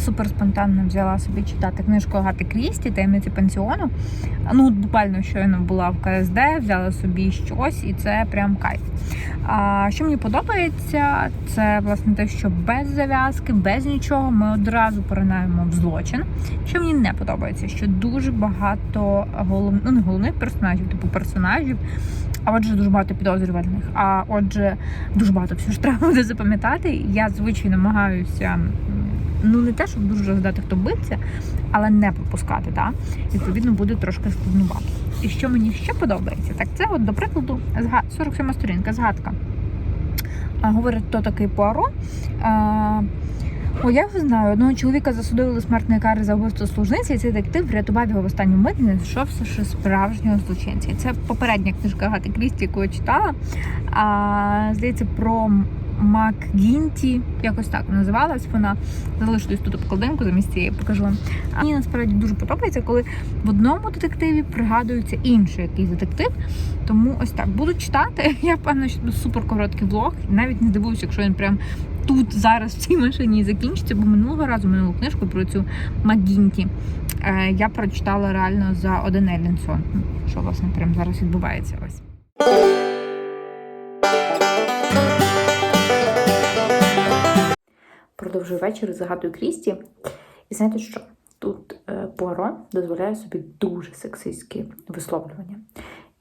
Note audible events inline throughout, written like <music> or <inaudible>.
супер спонтанно взяла собі читати книжку Агати Крісті таємниці пансіону. Ну, буквально щойно була в КСД, взяла собі щось, і це прям кайф. А що мені подобається, це власне те, що без зав'язки, без нічого ми одразу поринаємо в злочин. Що мені не подобається, що дуже багато голов... ну, не головних персонажів, типу персонажів, а отже, дуже багато підозрюваних. А отже, дуже багато всього ж треба буде запам'ятати. Я звичайно намагаюся. Ну, не те, щоб дуже розглядати, хто биться, але не пропускати, так? Відповідно, буде трошки складнувато. І що мені ще подобається, так це, от, до прикладу, зга- 47 сторінка, згадка. Говорить, хто такий Пуаро. О, я його знаю. Одного чоловіка засудили смертної кари за вбивство служниці, і цей детектив врятував його в останню мить не знайшовся ще справжнього злочинця. І Це попередня книжка Гати Крісті, яку я читала. А, здається, про МакГінті, якось так називалась вона. Залишу тут обкладинку замість цієї покажу вам. Мені насправді дуже подобається, коли в одному детективі пригадується інший якийсь детектив. Тому ось так буду читати. <laughs> Я впевнена, що буде супер короткий влог. Навіть не здивуюся, якщо він прям тут зараз в цій машині закінчиться, бо минулого разу минулу книжку про цю Магінті е, я прочитала реально за один Еллінсон. Ну, Що власне прямо зараз відбувається ось. Продовжую вечір згадую Крісті. І знаєте що? Тут е, Пуаро дозволяє собі дуже сексистські висловлювання.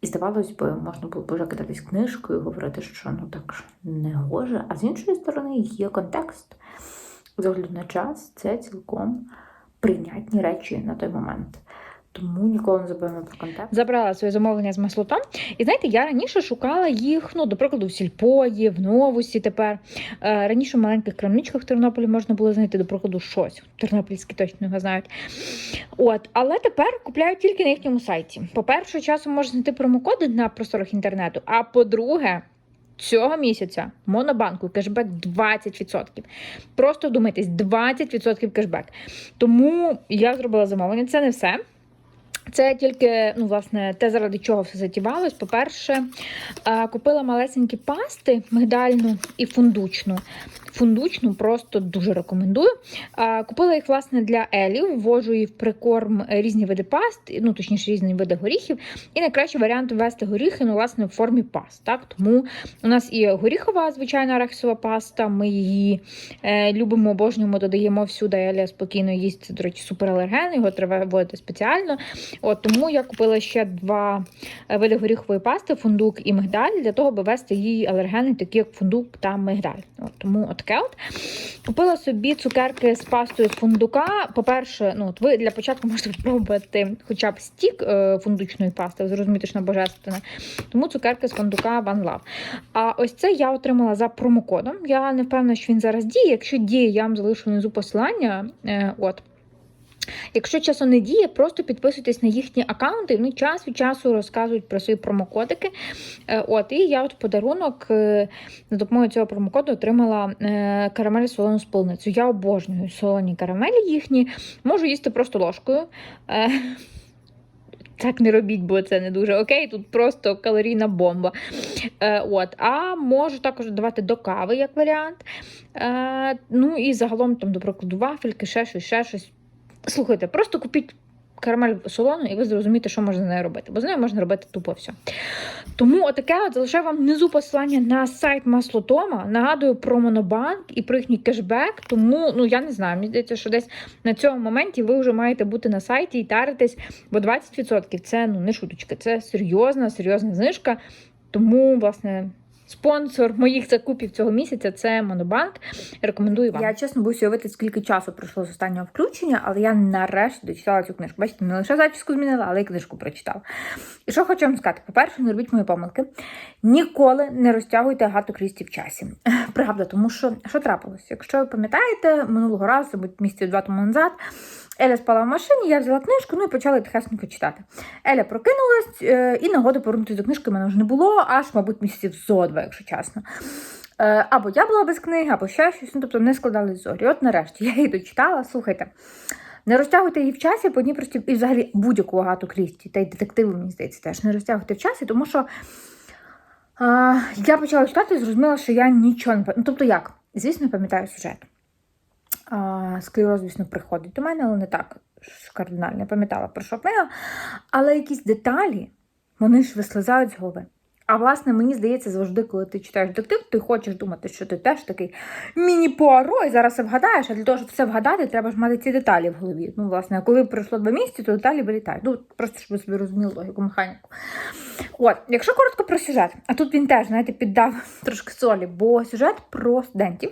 І здавалось би, можна було б вже кидатись книжкою і говорити, що ну так ж не гоже. А з іншої сторони є контекст. З огляду на час це цілком прийнятні речі на той момент. Тому ніколи не забуваємо про контекст. Забрала своє замовлення з маслотом. І знаєте, я раніше шукала їх, ну, до прикладу, в сільпої, в новусі тепер. Е, Раніше в маленьких крамничках в Тернополі можна було знайти, до прикладу, щось. Тернопільські точно його знають. От, але тепер купляють тільки на їхньому сайті. По-перше, часом можна знайти промокоди на просторах інтернету. А по-друге, цього місяця монобанку кешбек 20%. Просто вдумайтесь, 20% кешбек. Тому я зробила замовлення. Це не все. Це тільки, ну, власне, те, заради чого все затівалось. По-перше, купила малесенькі пасти мигдальну і фундучну. Фундучну просто дуже рекомендую. Купила їх, власне, для Елів, ввожу її в прикорм різні види паст, ну, точніше, різні види горіхів. І найкращий варіант ввести горіхи, ну, власне, в формі паст. Так? Тому у нас і горіхова, звичайна арахісова паста, ми її е, любимо, обожнюємо, додаємо всюди. Еля спокійно їсть. Це, до речі, супералерген, його треба вводити спеціально. От Тому я купила ще два е, види горіхової пасти, фундук і мигдаль, для того, аби вести її алергени, такі як фундук та мигдаль. От, тому от таке от. Купила собі цукерки з пастою з фундука. По-перше, ну от ви для початку можете спробувати хоча б стік е, фундучної пасти, ви зрозумієте, що вона божественна. Тому цукерки з фундука One Love. А ось це я отримала за промокодом. Я не впевнена, що він зараз діє. Якщо діє, я вам залишу внизу посилання. Е, от. Якщо часом не діє, просто підписуйтесь на їхні аккаунти, вони час від часу розказують про свої промокодики. Е, От, і я от подарунок е, за допомогою цього промокоду отримала е, карамель солону з. Я обожнюю солоні карамелі їхні. Можу їсти просто ложкою. Так не робіть, бо це не дуже окей. Тут просто калорійна бомба. Е, от. А можу також додавати до кави як варіант. Е, ну і загалом, там, до прикладу, вафельки, ще щось, ще щось. Слухайте, просто купіть карамель солону, і ви зрозумієте, що можна з нею робити. Бо з нею можна робити тупо все. Тому отаке от залишаю вам внизу посилання на сайт Маслотома. Нагадую про Монобанк і про їхній кешбек. Тому ну я не знаю, мені здається, що десь на цьому моменті ви вже маєте бути на сайті і таритись, бо 20% це ну не шуточка, це серйозна, серйозна знижка. Тому, власне. Спонсор моїх закупів цього місяця це Монобанк. Рекомендую вам. Я чесно боюсь уявити, скільки часу пройшло з останнього включення, але я нарешті дочитала цю книжку. Бачите, не лише зачіску змінила, але й книжку прочитала. І що хочу вам сказати? По-перше, не робіть мої помилки. Ніколи не розтягуйте Агату Крісті в часі. <laughs> Правда, тому що що трапилось? Якщо ви пам'ятаєте, минулого разу, будь місяців два тому назад. Еля спала в машині, я взяла книжку, ну і почала тихесенько читати. Еля прокинулась, е, і нагоди повернутися до книжки в мене вже не було, аж, мабуть, місяців зо два, якщо чесно. Е, Або я була без книги, або ще щось, ну тобто не складались зорі. От нарешті я її дочитала, слухайте. Не розтягуйте її в часі по одній прості, і взагалі будь-яку агату Крісті, та й детективи, мені здається, теж не розтягуйте в часі, тому що а, я почала читати і зрозуміла, що я нічого не пам'ятаю. Ну, тобто як? Звісно, пам'ятаю сюжет. Склероз, звісно, приходить до мене, але не так кардинально. Я пам'ятала про що книга. Але якісь деталі, вони ж вислизають з голови. А власне, мені здається, завжди, коли ти читаєш детектив, ти хочеш думати, що ти теж такий міні-пуаро, і зараз все вгадаєш, а для того, щоб все вгадати, треба ж мати ці деталі в голові. Ну, власне, коли пройшло два місяці, то деталі вилітають. Ну, просто щоб ви собі розуміли логіку, механіку. От, якщо коротко про сюжет, а тут він теж, знаєте, піддав <laughs> трошки солі, бо сюжет про студентів.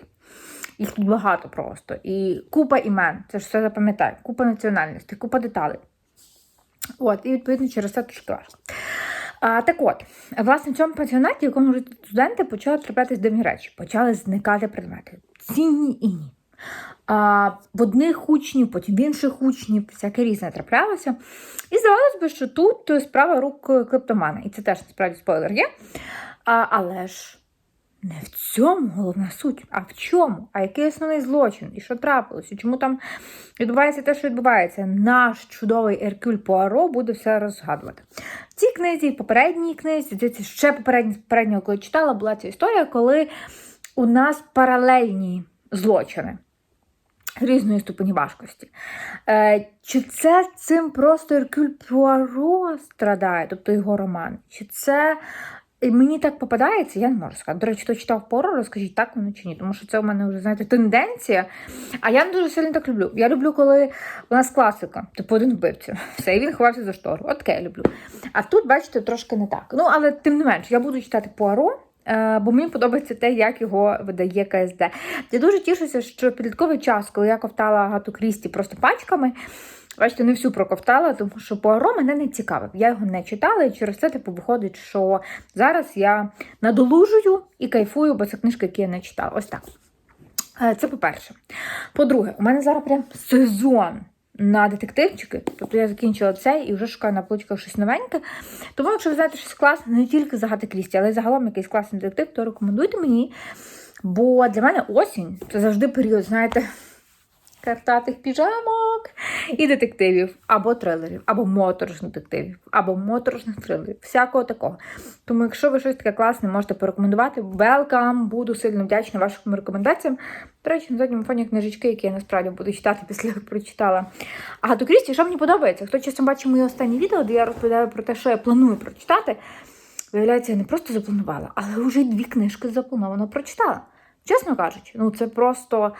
Їх тут багато просто. І купа імен, це ж все запам'ятаю, купа національностей, купа деталей. От, і відповідно через це трошки важко. А, так от, власне, в цьому пансіонаті, в якому студенти, почали траплятися дивні речі, почали зникати предмети. Цінні і ні. А, в одних учнів, потім в інших учнів, всяке різне траплялося. І здавалося б, що тут справа рук клептомана. І це теж насправді спойлер є. А, але ж не в цьому головна суть, а в чому? А який основний злочин? І що трапилося? Чому там відбувається те, що відбувається? Наш чудовий Еркюль Пуаро буде все розгадувати. В цій книзі, в попередній книзі, здається, ще попереднього, коли читала, була ця історія, коли у нас паралельні злочини. Різної ступені важкості. Е, чи це цим просто Еркюль Пуаро страдає, тобто його роман? Чи це і мені так попадається, я не можу сказати. До речі, хто читав пору, розкажіть, так воно чи ні. Тому що це у мене вже, знаєте, тенденція. А я не дуже сильно так люблю. Я люблю, коли у нас класика, типу один вбивця. Все, і він ховався за штору. От таке я люблю. А тут, бачите, трошки не так. Ну, але тим не менш, я буду читати Пуаро. е, Бо мені подобається те, як його видає КСД. Я дуже тішуся, що підлітковий час, коли я ковтала Агату Крісті просто пачками, Бачите, не всю проковтала, тому що Пуаро мене не цікавив. Я його не читала, і через це типу виходить, що зараз я надолужую і кайфую, бо це книжка, яку я не читала. Ось так. Е, Це по-перше. По-друге, у мене зараз прям сезон на детективчики. Тобто я закінчила цей і вже шукаю на поличках щось новеньке. Тому, якщо ви знаєте щось класне, не тільки за Гати Крісті, але й загалом якийсь класний детектив, то рекомендуйте мені. Бо для мене осінь це завжди період, знаєте, картатих піжамок і детективів, або трилерів, або моторошних детективів, або моторошних трилерів, всякого такого. Тому, якщо ви щось таке класне можете порекомендувати, welcome, буду сильно вдячна вашим рекомендаціям. До речі, на задньому фоні книжечки, які я насправді буду читати після як <laughs> прочитала. Агату Крісті, що мені подобається? Хто часом бачив мої останні відео, де я розповідаю про те, що я планую прочитати, виявляється, я не просто запланувала, але вже дві книжки заплановано прочитала. Чесно кажучи, ну це просто.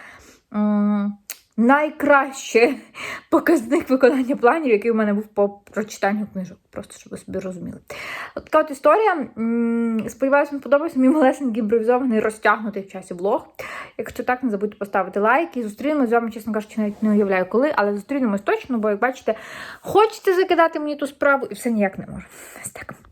Найкраще <laughs> показник виконання планів, який у мене був по прочитанню книжок. Просто щоб ви собі розуміли. От така от історія. Сподіваюся, вам сподобався мій малесенький імпровізований розтягнутий в часі влог. Якщо так, не забудьте поставити лайк і зустрінемось з вами, чесно кажучи, навіть не уявляю коли, але зустрінемось точно, бо як бачите, хочете закидати мені ту справу і все ніяк не можу. Ось так.